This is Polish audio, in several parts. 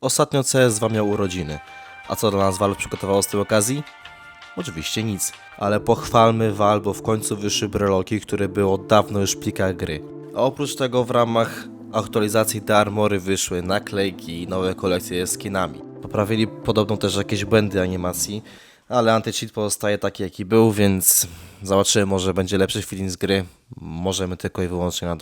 Ostatnio CS2 miał urodziny. A co dla nas Valve przygotowało z tej okazji? Oczywiście nic, ale pochwalmy Valve, bo w końcu wyszły breloki, które były od dawno już w plikach gry. A oprócz tego w ramach aktualizacji te armory wyszły naklejki i nowe kolekcje z skinami. Poprawili podobno też jakieś błędy animacji, ale anti-cheat pozostaje taki jaki był, więc zobaczymy, może będzie lepszy feeling z gry. Możemy tylko i wyłącznie na.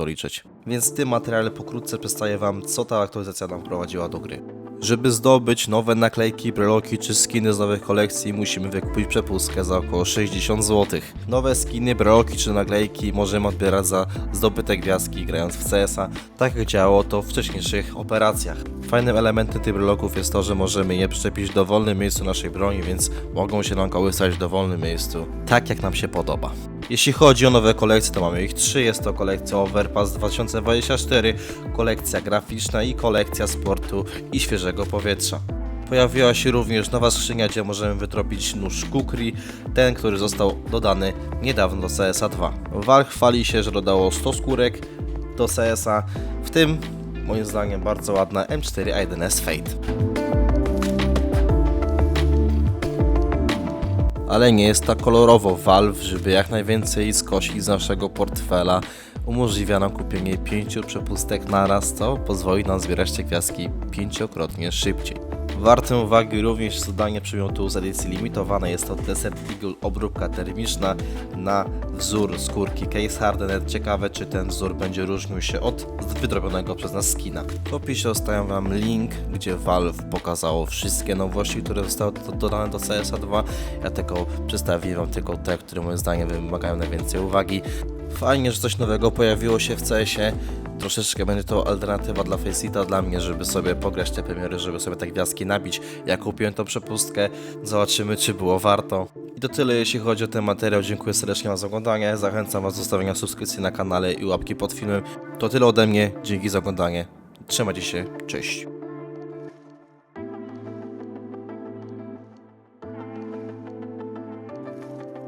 Więc w tym materiale pokrótce przedstawię Wam, co ta aktualizacja nam wprowadziła do gry. Żeby zdobyć nowe naklejki, breloki czy skiny z nowych kolekcji, musimy wykupić przepustkę za około 60 zł. Nowe skiny, breloki czy naklejki możemy odbierać za zdobyte gwiazdki grając w CS-a, tak jak działało to w wcześniejszych operacjach. Fajnym elementem tych breloków jest to, że możemy je przyczepić w dowolnym miejscu naszej broni, więc mogą się nam kołysać w dowolnym miejscu, tak jak nam się podoba. Jeśli chodzi o nowe kolekcje, to mamy ich trzy. Jest to kolekcja Overpass 2024, kolekcja graficzna i kolekcja sportu i świeżego powietrza. Pojawiła się również nowa skrzynia, gdzie możemy wytropić nóż Kukri, ten, który został dodany niedawno do CSA 2. Valve chwali się, że dodało 100 skórek do CSA, w tym moim zdaniem bardzo ładna M4A1S Fate. Ale nie jest tak kolorowo. Valve, żeby jak najwięcej skosić z naszego portfela, umożliwia nam kupienie pięciu przepustek na raz, co pozwoli nam zbierać te gwiazdki pięciokrotnie szybciej. Warte uwagi również zadanie przymiotu z edycji limitowanej jest to Desert Eagle obróbka termiczna na wzór skórki Case Hardened. Ciekawe czy ten wzór będzie różnił się od wydrobionego przez nas skina. W opisie zostawiam Wam link, gdzie Valve pokazało wszystkie nowości, które zostały do- dodane do CSA 2. Ja tylko przedstawię Wam tylko te, które moim zdaniem wymagają najwięcej uwagi. Fajnie, że coś nowego pojawiło się w CS-ie. Troszeczkę będzie to alternatywa dla Faceita dla mnie, żeby sobie pograć te premiery, żeby sobie te gwiazdki nabić. Ja kupiłem tą przepustkę, zobaczymy czy było warto. I to tyle jeśli chodzi o ten materiał. Dziękuję serdecznie za oglądanie. Zachęcam Was do zostawienia subskrypcji na kanale i łapki pod filmem. To tyle ode mnie. Dzięki za oglądanie. Trzymajcie się. Cześć.